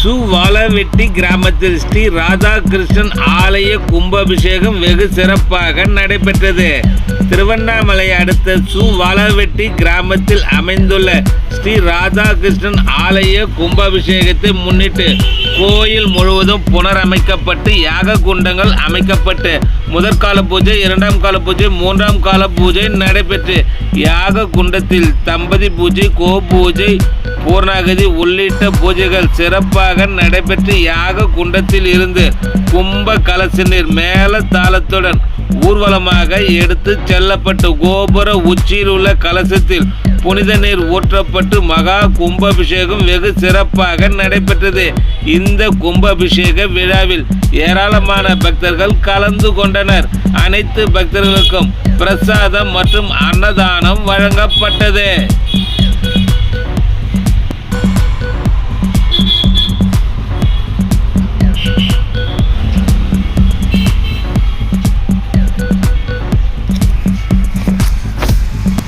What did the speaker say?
சுவாலவெட்டி கிராமத்தில் ஸ்ரீ ராதாகிருஷ்ணன் ஆலய கும்பாபிஷேகம் வெகு சிறப்பாக நடைபெற்றது. திருவண்ணாமலை அடுத்த சுவாலவெட்டி கிராமத்தில் அமைந்துள்ள ஸ்ரீ ராதாகிருஷ்ணன் ஆலய கும்பாபிஷேகத்தை முன்னிட்டு கோயில் முழுவதும் புனரமைக்கப்பட்டு யாக குண்டங்கள் அமைக்கப்பட்டு முதற்கால பூஜை இரண்டாம் கால பூஜை மூன்றாம் கால பூஜை நடைபெற்று யாக குண்டத்தில் தம்பதி பூஜை கோ பூஜை பூர்ணாகதி உள்ளிட்ட பூஜைகள் சிறப்பாக நடைபெற்று யாக குண்டத்தில் இருந்து கும்ப கலச நீர் மேல தாளத்துடன் ஊர்வலமாக எடுத்து செல்லப்பட்டு கோபுர உச்சியில் உள்ள கலசத்தில் புனித நீர் ஊற்றப்பட்டு மகா கும்பாபிஷேகம் வெகு சிறப்பாக நடைபெற்றது. இந்த கும்பாபிஷேக விழாவில் ஏராளமான பக்தர்கள் கலந்து கொண்டனர். அனைத்து பக்தர்களுக்கும் பிரசாதம் மற்றும் அன்னதானம் வழங்கப்பட்டது.